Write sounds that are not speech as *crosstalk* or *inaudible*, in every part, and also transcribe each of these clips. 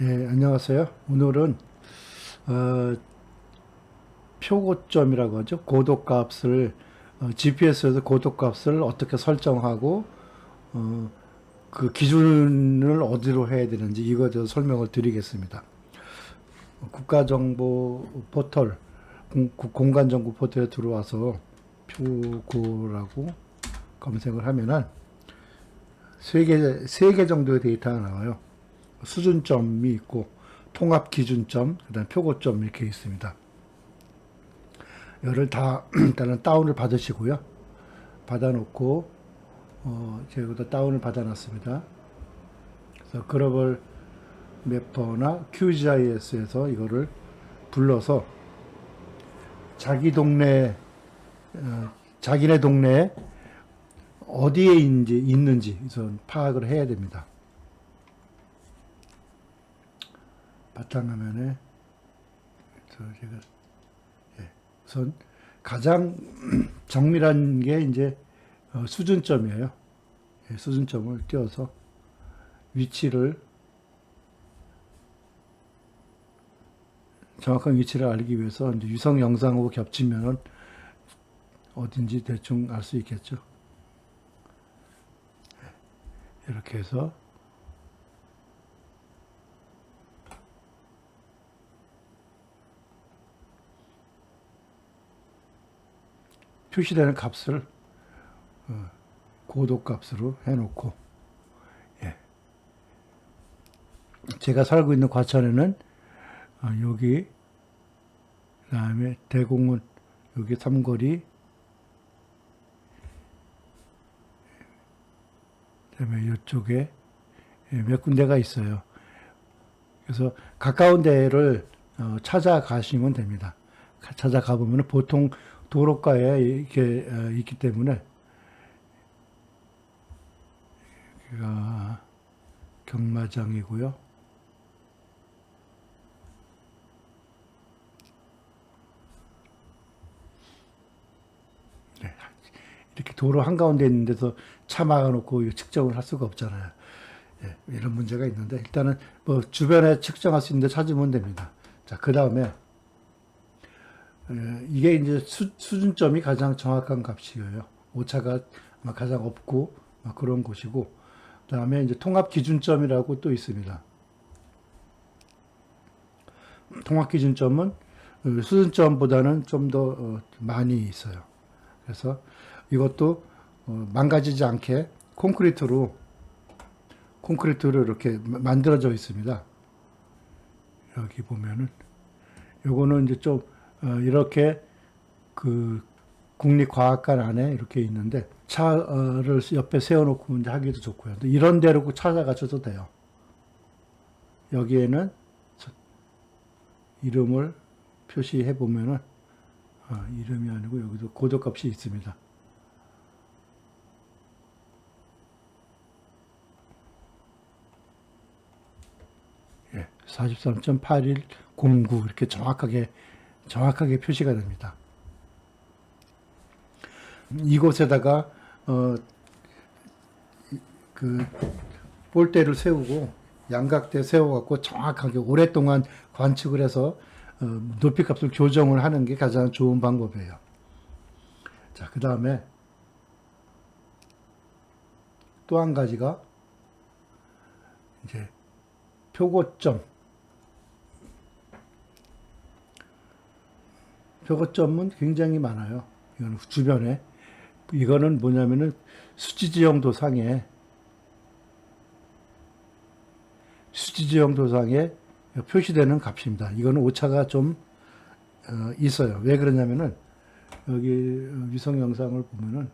예, 안녕하세요. 오늘은 어, 표고점이라고 하죠. 고도값을 어, GPS에서 고도값을 어떻게 설정하고 어, 그 기준을 어디로 해야 되는지 이거에 설명을 드리겠습니다. 국가정보 포털 공, 공간정보 포털에 들어와서 표고라고 검색을 하면은 세 개, 세 개 정도의 데이터가 나와요. 수준점이 있고, 통합 기준점, 그 다음 표고점 이렇게 있습니다. 이를 다, *clears throat* 일단은 다운을 받으시고요. 받아놓고, 어, 제가 다운을 받아놨습니다. 그래서 글로벌 매퍼나 QGIS에서 이거를 불러서 자기 동네, 어, 자기네 동네에 어디에 있는지, 있는지 우선 파악을 해야 됩니다. 바탕화면에 저 제가 예, 우선 가장 *clears throat* 정밀한 게 이제 어, 수준점이에요. 예, 수준점을 띄워서 위치를 정확한 위치를 알기 위해서 이제 유성 영상하고 겹치면은 어딘지 대충 알 수 있겠죠. 이렇게 해서 표시되는 값을 어, 고도 값으로 해놓고 예. 제가 살고 있는 과천에는 어, 여기 그 다음에 대공원 여기 삼거리 그다음에 이쪽에 예, 몇 군데가 있어요. 그래서 가까운 데를 어, 찾아가시면 됩니다. 가- 찾아가 보면 보통 도로가에 이렇게 어, 있기 때문에 여기가 경마장이고요. 네, 이렇게 도로 한가운데 있는 데서 차 막아놓고 측정을 할 수가 없잖아요. 예, 이런 문제가 있는데 일단은 뭐 주변에 측정할 수 있는 데 찾으면 됩니다. 자, 그 다음에 이게 이제 수, 수준점이 가장 정확한 값이에요. 오차가 가장 없고 막 그런 곳이고 그 다음에 이제 통합 기준점이라고 또 있습니다. 통합 기준점은 어, 수준점보다는 좀더 어, 많이 있어요. 그래서 이것도 어, 망가지지 않게 콘크리트로 콘크리트로 이렇게 마- 만들어져 있습니다. 여기 보면은 요거는 이제 좀 어, 이렇게 그 국립과학관 안에 이렇게 있는데 차를 옆에 세워놓고 이제 하기도 좋고요. 이런 데로 찾아가셔도 돼요. 여기에는 저- 이름을 표시해 보면은 어, 이름이 아니고 여기도 고도값이 있습니다. 예, 43.8109 이렇게 정확하게 정확하게 표시가 됩니다. 이곳에다가 어, 그 볼대를 세우고 양각대 세워갖고 정확하게 오랫동안 관측을 해서 어, 높이 값을 교정을 하는 게 가장 좋은 방법이에요. 자, 그 다음에 또 한 가지가 이제 표고점. 표고점은 굉장히 많아요. 이거는 주변에. 이거는 뭐냐면은 수지지형 도상에 수지지형 도상에 표시되는 값입니다. 이거는 오차가 좀 어, 있어요. 왜 그러냐면은 여기 위성 영상을 보면은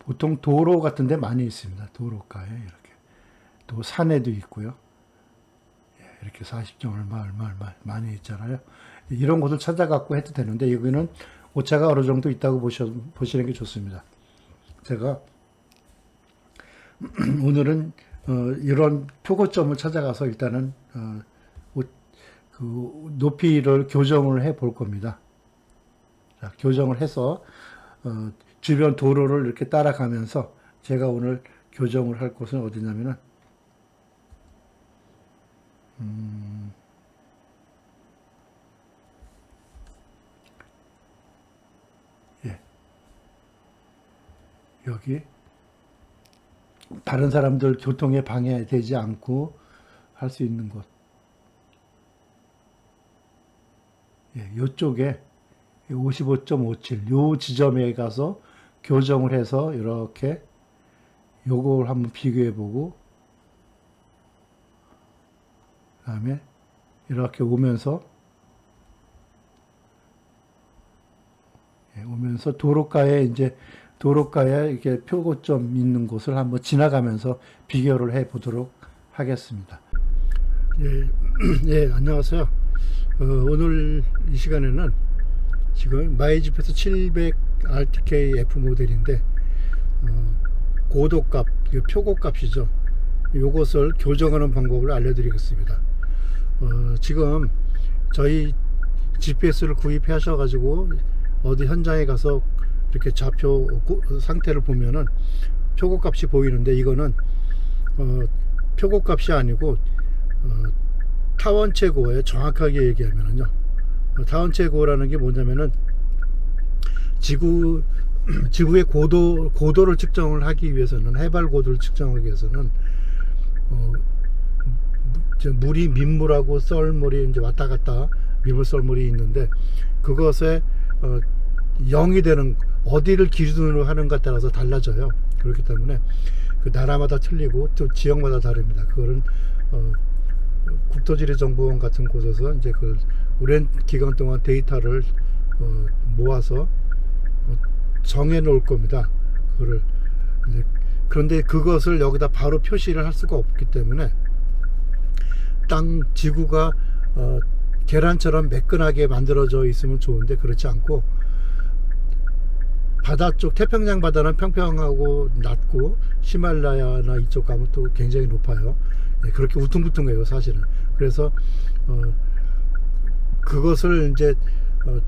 보통 도로 같은 데 많이 있습니다. 도로가에 이렇게. 또 산에도 있고요. 예, 이렇게 40점 얼마 얼마 얼마 많이 있잖아요. 이런 곳을 찾아갖고 해도 되는데 여기는 오차가 어느 정도 있다고 보셔, 보시는 게 좋습니다. 제가 *clears throat* 오늘은 어, 이런 표고점을 찾아가서 일단은 어, 오- 그 높이를 교정을 해 볼 겁니다. 자, 교정을 해서 어, 주변 도로를 이렇게 따라가면서 제가 오늘 교정을 할 곳은 어디냐면은 음, 예. 여기 다른 사람들 교통에 방해되지 않고 할 수 있는 곳. 예, 요쪽에 55.57, 요 지점에 가서 교정을 해서 이렇게 요걸 한번 비교해 보고 그 다음에 이렇게 오면서 예, 오면서 도로가에 이제 도로가에 이렇게 표고점 있는 곳을 한번 지나가면서 비교를 해 보도록 하겠습니다. 예, *clears throat* 예, 안녕하세요. 어, 오늘 이 시간에는 지금 마이지프에서 700 RTK F 모델인데 어, 고도값, 이 표고값이죠. 요것을 교정하는 방법을 알려드리겠습니다. 어, 지금 저희 GPS를 구입하셔 가지고 어디 현장에 가서 이렇게 좌표 고- 상태를 보면은 표고값이 보이는데 이거는 어, 표고값이 아니고 어, 타원체고에 정확하게 얘기하면은요. 어, 타원체고라는 게 뭐냐면은 지구 *clears throat* 지구의 고도 고도를 측정을 하기 위해서는 해발 고도를 측정하기 위해서는 어, 저 물이 민물하고 썰물이 이제 왔다 갔다 민물 썰물이 있는데 그것에 어, 0이 되는 어디를 기준으로 하는가 따라서 달라져요. 그렇기 때문에 그 나라마다 틀리고 또 지역마다 다릅니다. 그거는 어, 국토지리정보원 같은 곳에서 이제 그 오랜 기간 동안 데이터를 어, 모아서 어, 정해 놓을 겁니다. 그거를 그런데 그것을 여기다 바로 표시를 할 수가 없기 때문에 땅 지구가 어, 계란처럼 매끈하게 만들어져 있으면 좋은데 그렇지 않고 바다 쪽 태평양 바다는 평평하고 낮고 히말라야나 이쪽 가면 또 굉장히 높아요. 예, 그렇게 우퉁부퉁해요 사실은. 그래서 어, 그것을 이제 어,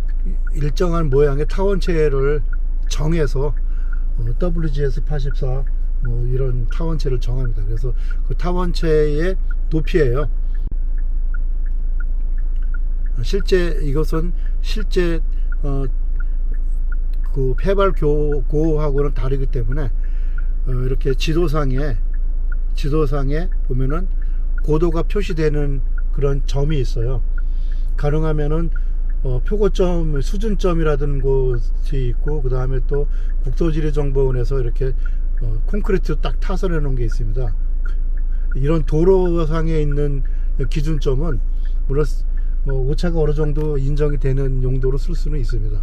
일정한 모양의 타원체를 정해서 어, WGS 84뭐 이런 타원체를 정합니다. 그래서 그 타원체의 높이예요. 실제 이것은 실제 어, 그 해발 교, 고하고는 다르기 때문에 어, 이렇게 지도상에 지도상에 보면은 고도가 표시되는 그런 점이 있어요. 가능하면은 어, 표고점 수준점이라든 곳이 있고 그 다음에 또 국토지리정보원에서 이렇게 어, 콘크리트 딱 타설해 놓은 게 있습니다. 이런 도로상에 있는 기준점은 물론 뭐 오차가 어느 정도 인정이 되는 용도로 쓸 수는 있습니다.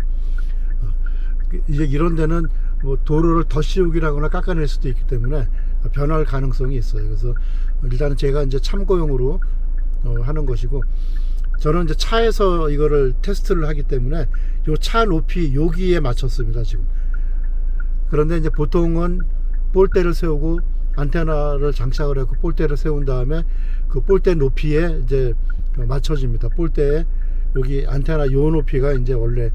이제 이런 데는 뭐 도로를 더 씌우기라거나 깎아낼 수도 있기 때문에 변할 가능성이 있어요. 그래서 일단은 제가 이제 참고용으로 어, 하는 것이고 저는 이제 차에서 이거를 테스트를 하기 때문에 요 차 높이 여기에 맞췄습니다 지금. 그런데 이제 보통은 볼대를 세우고 안테나를 장착을 하고 볼대를 세운 다음에 그 볼대 높이에 이제 맞춰집니다. 볼대에 여기 안테나 요 높이가 이제 원래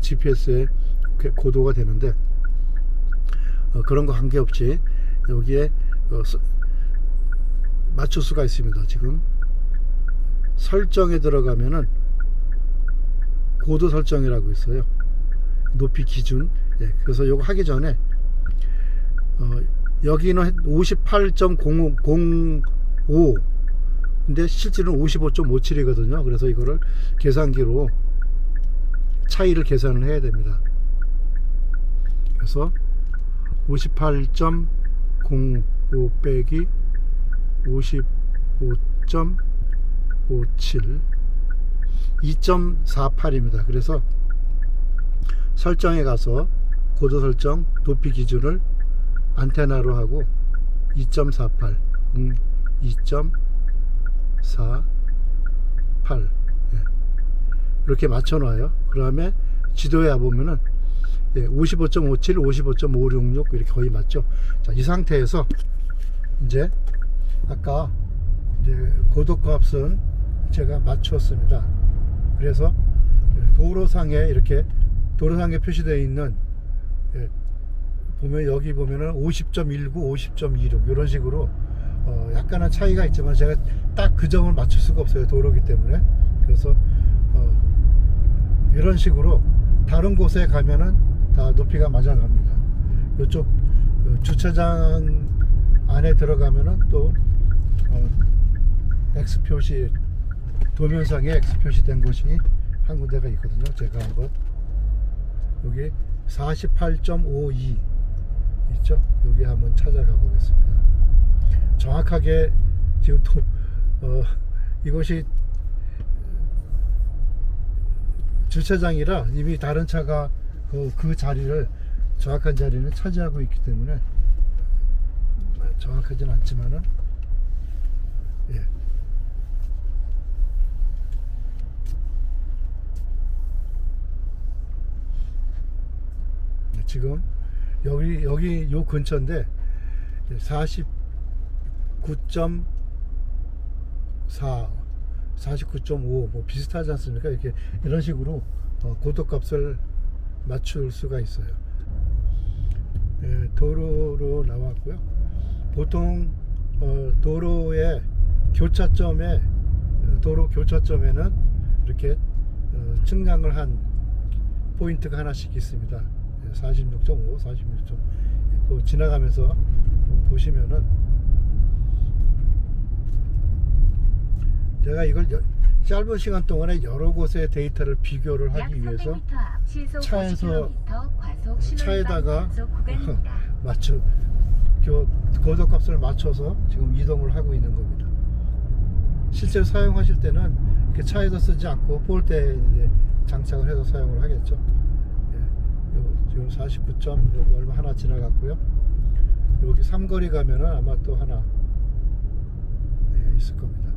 GPS의 고도가 되는데 어, 그런 거 관계없이 여기에 어, 서- 맞출 수가 있습니다. 지금 설정에 들어가면은 고도 설정이라고 있어요. 높이 기준. 예, 그래서 요거 하기 전에 어, 여기는 58.05 근데 실제는 55.57이거든요. 그래서 이거를 계산기로 차이를 계산을 해야 됩니다. 그래서 58.05 빼기 55.57 2.48입니다. 그래서 설정에 가서 고도 설정 높이 기준을 안테나로 하고 2.48 음, 2.48 예. 이렇게 맞춰 놔요. 그 다음에 지도에 와 보면은 예, 55.57, 55.566 이렇게 거의 맞죠. 자, 이 상태에서 이제 아까 이제 고도값은 제가 맞췄습니다. 그래서 도로상에 이렇게 도로상에 표시되어 있는 예, 보면 여기 보면은 50.19, 50.26 이런 식으로 어, 약간은 차이가 있지만 제가 딱 그 점을 맞출 수가 없어요 도로기 때문에 그래서 어, 이런 식으로 다른 곳에 가면은 다 높이가 맞아갑니다. 이쪽 어, 주차장 안에 들어가면은 또 어, X 표시 도면상에 X 표시된 곳이 한 군데가 있거든요. 제가 한번 여기 48.52 있죠? 여기 한번 찾아가 보겠습니다. 정확하게 지금 또 어, 이곳이 주차장이라 이미 다른 차가 그, 그 자리를 정확한 자리는 차지하고 있기 때문에 정확하진 않지만은 예. 네, 지금 여기 여기 요 근처인데 49.4 49.5뭐 비슷하지 않습니까? 이렇게 이런 식으로 어, 고도값을 맞출 수가 있어요. 예, 도로로 나왔고요. 보통 어, 도로의 교차점에 어, 도로 교차점에는 이렇게 어, 측량을 한 포인트가 하나씩 있습니다. 예, 46.5, 46.5뭐 지나가면서 보시면은 제가 이걸 여- 짧은 시간 동안에 여러 곳의 데이터를 비교를 약 하기 위해서 300m 앞 시속 차에서 50km 과속 신호 차에다가. *laughs* 맞춰 교 고도값을 맞춰서 지금 이동을 하고 있는 겁니다. 실제로 사용하실 때는 이렇게 차에서 쓰지 않고 폴대에 이제 장착을 해서 사용을 하겠죠. 지금 49점 여기 얼마 하나 지나갔고요. 여기 삼거리 가면은 아마 또 하나 예, 있을 겁니다.